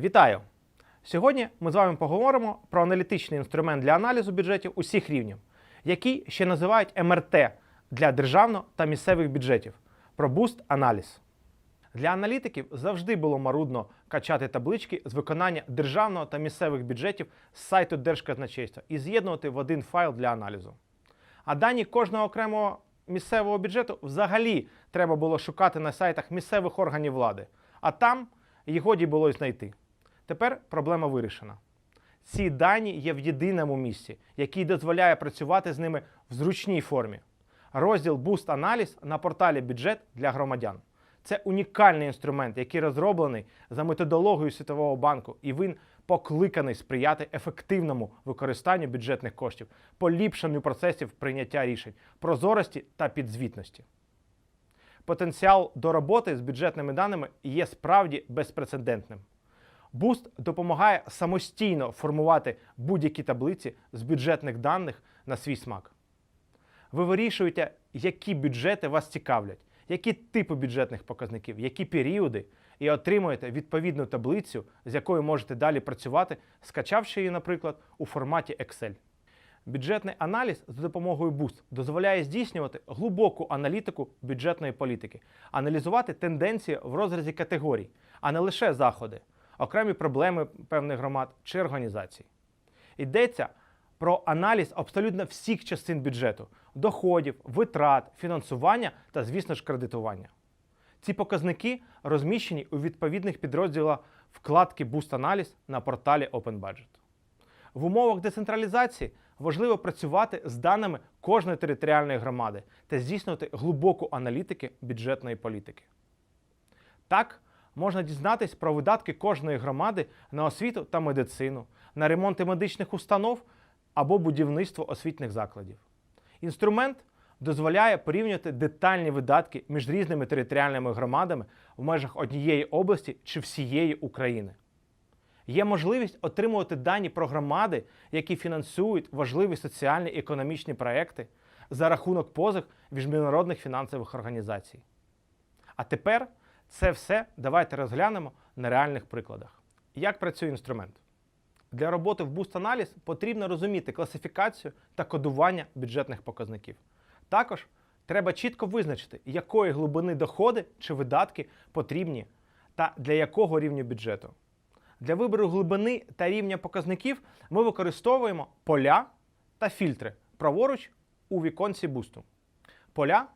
Вітаю! Сьогодні ми з вами поговоримо про аналітичний інструмент для аналізу бюджетів усіх рівнів, який ще називають МРТ для державного та місцевих бюджетів про буст аналіз. Для аналітиків завжди було марудно качати таблички з виконання державного та місцевих бюджетів з сайту Держказначейства і з'єднувати в один файл для аналізу. А дані кожного окремого місцевого бюджету взагалі треба було шукати на сайтах місцевих органів влади, а там їх годі було знайти. Тепер проблема вирішена. Ці дані є в єдиному місці, який дозволяє працювати з ними в зручній формі. Розділ Boost Аналіз на порталі Бюджет для громадян. Це унікальний інструмент, який розроблений за методологією Світового банку, і він покликаний сприяти ефективному використанню бюджетних коштів, поліпшенню процесів прийняття рішень, прозорості та підзвітності. Потенціал до роботи з бюджетними даними є справді безпрецедентним. Boost допомагає самостійно формувати будь-які таблиці з бюджетних даних на свій смак. Ви вирішуєте, які бюджети вас цікавлять, які типи бюджетних показників, які періоди, і отримуєте відповідну таблицю, з якою можете далі працювати, скачавши її, наприклад, у форматі Excel. Бюджетний аналіз за допомогою Boost дозволяє здійснювати глибоку аналітику бюджетної політики, аналізувати тенденції в розрізі категорій, а не лише заходи, окремі проблеми певних громад чи організацій. Йдеться про аналіз абсолютно всіх частин бюджету: доходів, витрат, фінансування та, звісно ж, кредитування. Ці показники розміщені у відповідних підрозділах вкладки Boost Аналіз на порталі OpenBudget. В умовах децентралізації важливо працювати з даними кожної територіальної громади та здійснювати глибоку аналітики бюджетної політики. Так, можна дізнатись про видатки кожної громади на освіту та медицину, на ремонти медичних установ або будівництво освітніх закладів. Інструмент дозволяє порівнювати детальні видатки між різними територіальними громадами в межах однієї області чи всієї України. Є можливість отримувати дані про громади, які фінансують важливі соціальні і економічні проекти за рахунок позик міжнародних фінансових організацій. А тепер це все давайте розглянемо на реальних прикладах. Як працює інструмент? Для роботи в Boost Аналіз потрібно розуміти класифікацію та кодування бюджетних показників. Також треба чітко визначити, якої глибини доходи чи видатки потрібні та для якого рівня бюджету. Для вибору глибини та рівня показників ми використовуємо поля та фільтри праворуч у віконці бусту. Поля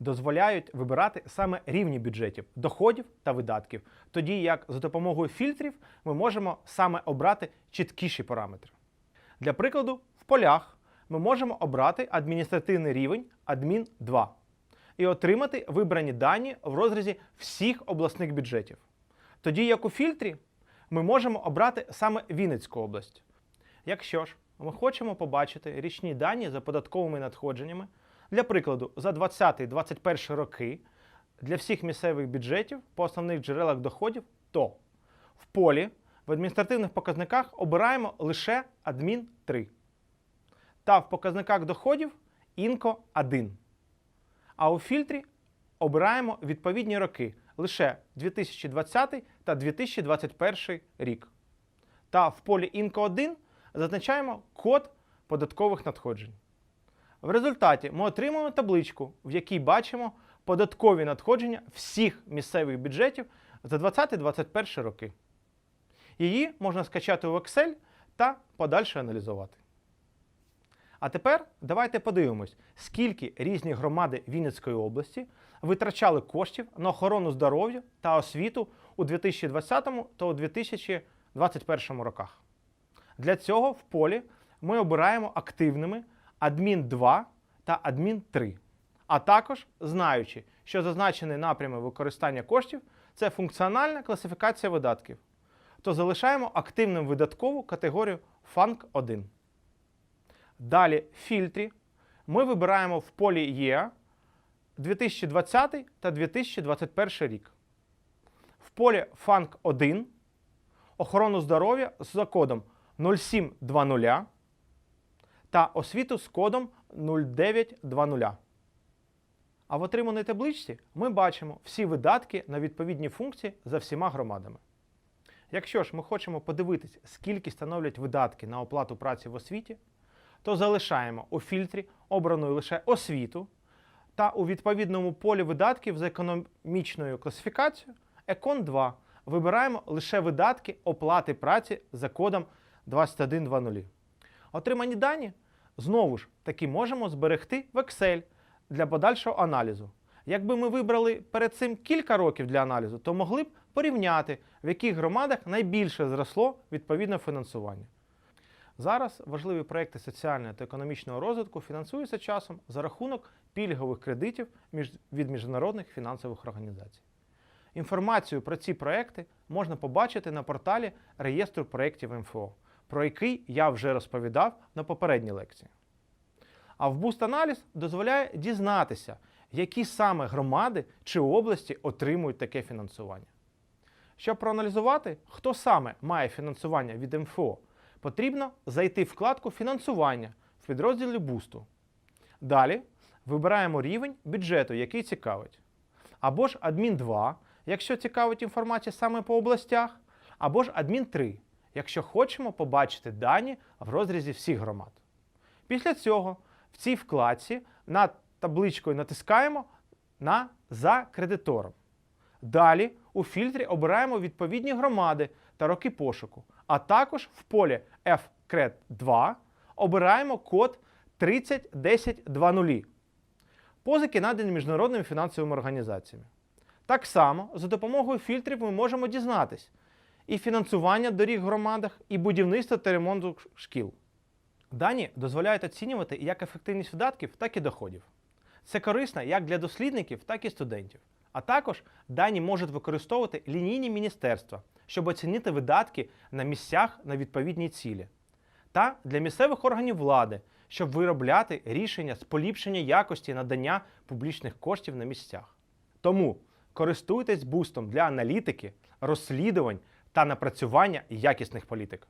дозволяють вибирати саме рівні бюджетів, доходів та видатків, тоді як за допомогою фільтрів ми можемо саме обрати чіткіші параметри. Для прикладу, в полях ми можемо обрати адміністративний рівень адмін 2 і отримати вибрані дані в розрізі всіх обласних бюджетів. Тоді як у фільтрі ми можемо обрати саме Вінницьку область. Якщо ж ми хочемо побачити річні дані за податковими надходженнями, для прикладу, за 20-21 роки для всіх місцевих бюджетів по основних джерелах доходів, то в полі в адміністративних показниках обираємо лише адмін 3 та в показниках доходів інко 1. А у фільтрі обираємо відповідні роки лише 2020 та 2021 рік. Та в полі інко 1 зазначаємо код податкових надходжень. В результаті ми отримуємо табличку, в якій бачимо податкові надходження всіх місцевих бюджетів за 2020-2021 роки. Її можна скачати у Excel та подальше аналізувати. А тепер давайте подивимось, скільки різні громади Вінницької області витрачали коштів на охорону здоров'я та освіту у 2020 та у 2021 роках. Для цього в полі ми обираємо активними адмін 2 та адмін 3. А також знаючи, що зазначені напрями використання коштів це функціональна класифікація видатків, то залишаємо активним видаткову категорію FANC 1. Далі в фільтрі ми вибираємо в полі Є 2020 та 2021 рік. В полі FANC 1 охорону здоров'я з кодом 0720 та освіту з кодом 0920. А в отриманій табличці ми бачимо всі видатки на відповідні функції за всіма громадами. Якщо ж ми хочемо подивитись, скільки становлять видатки на оплату праці в освіті, то залишаємо у фільтрі обраною лише освіту та у відповідному полі видатків за економічною класифікацією Екон 2 вибираємо лише видатки оплати праці за кодом 2120. Отримані дані знову ж таки можемо зберегти в Excel для подальшого аналізу. Якби ми вибрали перед цим кілька років для аналізу, то могли б порівняти, в яких громадах найбільше зросло відповідне фінансування. Зараз важливі проекти соціального та економічного розвитку фінансуються часом за рахунок пільгових кредитів від міжнародних фінансових організацій. Інформацію про ці проекти можна побачити на порталі реєстру проєктів МФО, про який я вже розповідав на попередній лекції. А вбуст аналіз дозволяє дізнатися, які саме громади чи області отримують таке фінансування. Щоб проаналізувати, хто саме має фінансування від МФО, потрібно зайти в вкладку Фінансування в підрозділі Бусту. Далі вибираємо рівень бюджету, який цікавить. Або ж адмін 2, якщо цікавить інформація саме по областях, або ж адмін 3, якщо хочемо побачити дані в розрізі всіх громад. Після цього в цій вкладці над табличкою натискаємо на за кредитором. Далі у фільтрі обираємо відповідні громади та роки пошуку, а також в полі FCRED 2 обираємо код 301020. Позики надані міжнародними фінансовими організаціями. Так само за допомогою фільтрів ми можемо дізнатись і фінансування доріг в громадах, і будівництво та ремонту шкіл. Дані дозволяють оцінювати як ефективність видатків, так і доходів. Це корисно як для дослідників, так і студентів. А також дані можуть використовувати лінійні міністерства, щоб оцінити видатки на місцях на відповідні цілі, та для місцевих органів влади, щоб виробляти рішення з поліпшення якості надання публічних коштів на місцях. Тому користуйтесь бустом для аналітики, розслідувань та напрацювання якісних політик.